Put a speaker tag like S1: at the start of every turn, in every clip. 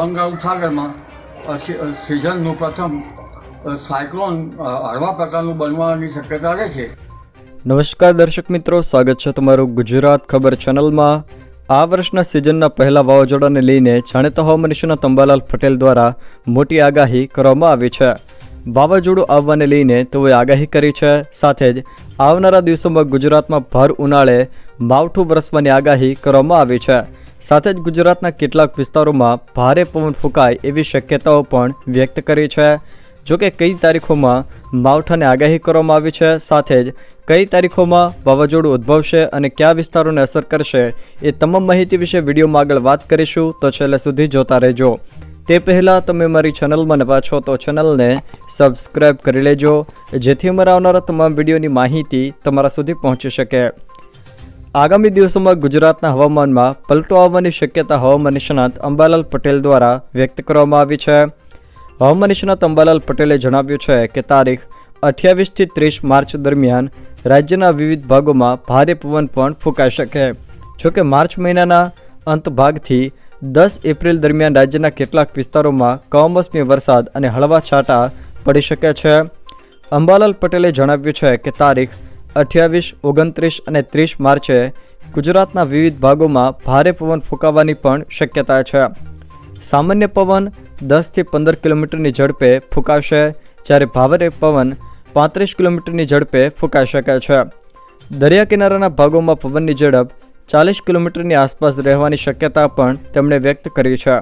S1: બંગાળ ઉપસાગરમાં સિઝનનું પ્રથમ સાયક્લોન હળવા પ્રકારનું બનવાની શક્યતા રહે છે.
S2: નમસ્કાર દર્શક મિત્રો, સ્વાગત છે તમારું ગુજરાત ખબર ચેનલમાં. આ વર્ષના સિઝનના પહેલા વાવાઝોડાને લઈને જાણીતા હવામાન નિષ્ણાત અંબાલાલ પટેલ દ્વારા મોટી આગાહી કરવામાં આવી છે. વાવાઝોડું આવવાને લઈને તેઓએ આગાહી કરી છે. સાથે જ આવનારા દિવસોમાં ગુજરાતમાં ભર ઉનાળે માવઠું વરસવાની આગાહી કરવામાં આવી છે. સાથે જ ગુજરાતના કેટલાક વિસ્તારોમાં ભારે પવન ફૂંકાય એવી શક્યતાઓ પણ વ્યક્ત કરી છે. જો કે કઈ તારીખોમાં માવઠાને આગાહી કરવામાં આવી છે, સાથે જ કઈ તારીખોમાં વાવાઝોડું ઉદ્ભવશે અને કયા વિસ્તારોને અસર કરશે એ તમામ માહિતી વિશે વિડીયોમાં આગળ વાત કરીશું, તો છેલ્લે સુધી જોતા રહેજો. તે પહેલાં તમે મારી ચેનલમાં નવા છો તો ચેનલને સબસ્ક્રાઈબ કરી લેજો, જેથી અમારા આવનારા તમામ વિડીયોની માહિતી તમારા સુધી પહોંચી શકે. આગામી દિવસોમાં ગુજરાતના હવામાનમાં પલટો આવવાની શક્યતા હવામાન નિષ્ણાત અંબાલાલ પટેલ દ્વારા વ્યક્ત કરવામાં આવી છે. હવામાન નિષ્ણાત અંબાલાલ પટેલે જણાવ્યું છે કે તારીખ અઠ્યાવીસથી ત્રીસ માર્ચ દરમિયાન રાજ્યના વિવિધ ભાગોમાં ભારે પવન પણ ફૂંકાઈ શકે. જોકે માર્ચ મહિનાના અંત ભાગથી દસ એપ્રિલ દરમિયાન રાજ્યના કેટલાક વિસ્તારોમાં કમોસમી વરસાદ અને હળવા છાંટા પડી શકે છે. અંબાલાલ પટેલે જણાવ્યું છે કે તારીખ અઠ્યાવીસ, ઓગણત્રીસ અને ત્રીસ માર્ચે ગુજરાતના વિવિધ ભાગોમાં ભારે પવન ફૂંકાવાની પણ શક્યતા છે. સામાન્ય પવન દસથી પંદર કિલોમીટરની ઝડપે ફૂંકાશે, જ્યારે ભારે પવન પાંત્રીસ કિલોમીટરની ઝડપે ફૂંકાઈ શકે છે. દરિયા કિનારાના ભાગોમાં પવનની ઝડપ ચાલીસ કિલોમીટરની આસપાસ રહેવાની શક્યતા પણ તેમણે વ્યક્ત કરી છે.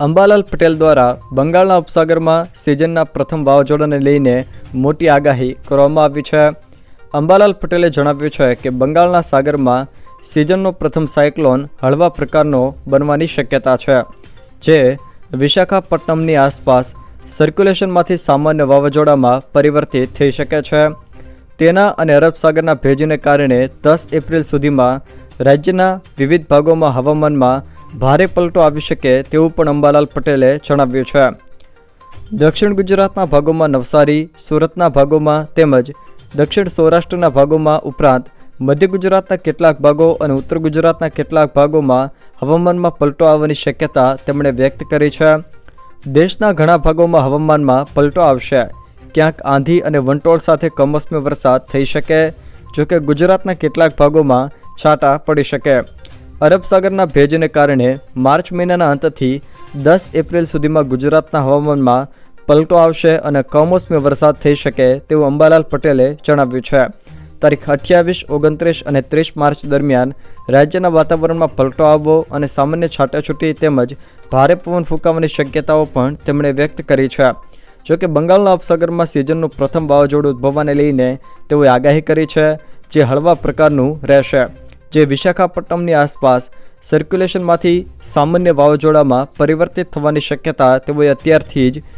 S2: અંબાલાલ પટેલ દ્વારા બંગાળના ઉપસાગરમાં સિઝનના પ્રથમ વાવાઝોડાને લઈને મોટી આગાહી કરવામાં આવી છે. અંબાલાલ પટેલે જણાવ્યું છે કે બંગાળના સાગરમાં સિઝનનો પ્રથમ સાયક્લોન હળવા પ્રકારનો બનવાની શક્યતા છે, જે વિશાખાપટ્ટનમની આસપાસ સર્ક્યુલેશનમાંથી સામાન્ય વાવાઝોડામાં પરિવર્તિત થઈ શકે છે. તેના અને અરબ સાગરના ભેજને કારણે દસ એપ્રિલ સુધીમાં રાજ્યના વિવિધ ભાગોમાં હવામાનમાં ભારે પલટો આવી શકે તેવું પણ અંબાલાલ પટેલે જણાવ્યું છે. દક્ષિણ ગુજરાતના ભાગોમાં નવસારી, સુરતના ભાગોમાં તેમજ દક્ષિણ સૌરાષ્ટ્રના ભાગોમાં ઉપરાંત મધ્ય ગુજરાતના કેટલાક ભાગો અને ઉત્તર ગુજરાતના કેટલાક ભાગોમાં હવામાનમાં પલટો આવવાની શક્યતા તેમણે વ્યક્ત કરી છે. દેશના ઘણા ભાગોમાં હવામાનમાં પલટો આવશે. ક્યાંક આંધી અને વંટોળ સાથે કમોસમી વરસાદ થઈ શકે, જોકે ગુજરાતના કેટલાક ભાગોમાં છાંટા પડી શકે. અરબ સાગરના ભેજને કારણે માર્ચ મહિનાના અંતથી દસ એપ્રિલ સુધીમાં ગુજરાતના હવામાનમાં પલટો આવશે અને કમોસમી વરસાદ થઈ શકે તેવું અંબાલાલ પટેલે જણાવ્યું છે. તારીખ અઠ્યાવીસ, ઓગણત્રીસ અને ત્રીસ માર્ચ દરમિયાન રાજ્યના વાતાવરણમાં પલટો આવવો અને સામાન્ય છાટાછૂટી તેમજ ભારે પવન ફૂંકાવાની શક્યતાઓ પણ તેમણે વ્યક્ત કરી છે. જોકે બંગાળના ઉપસાગરમાં સિઝનનું પ્રથમ વાવાઝોડું ઉદ્ભવવાને લઈને તેઓએ આગાહી કરી છે જે હળવા પ્રકારનું રહેશે. જે વિશાખાપટ્ટનમની આસપાસ સર્ક્યુલેશનમાંથી સામાન્ય વાવાઝોડામાં પરિવર્તિત થવાની શક્યતા તેઓએ અત્યારથી જ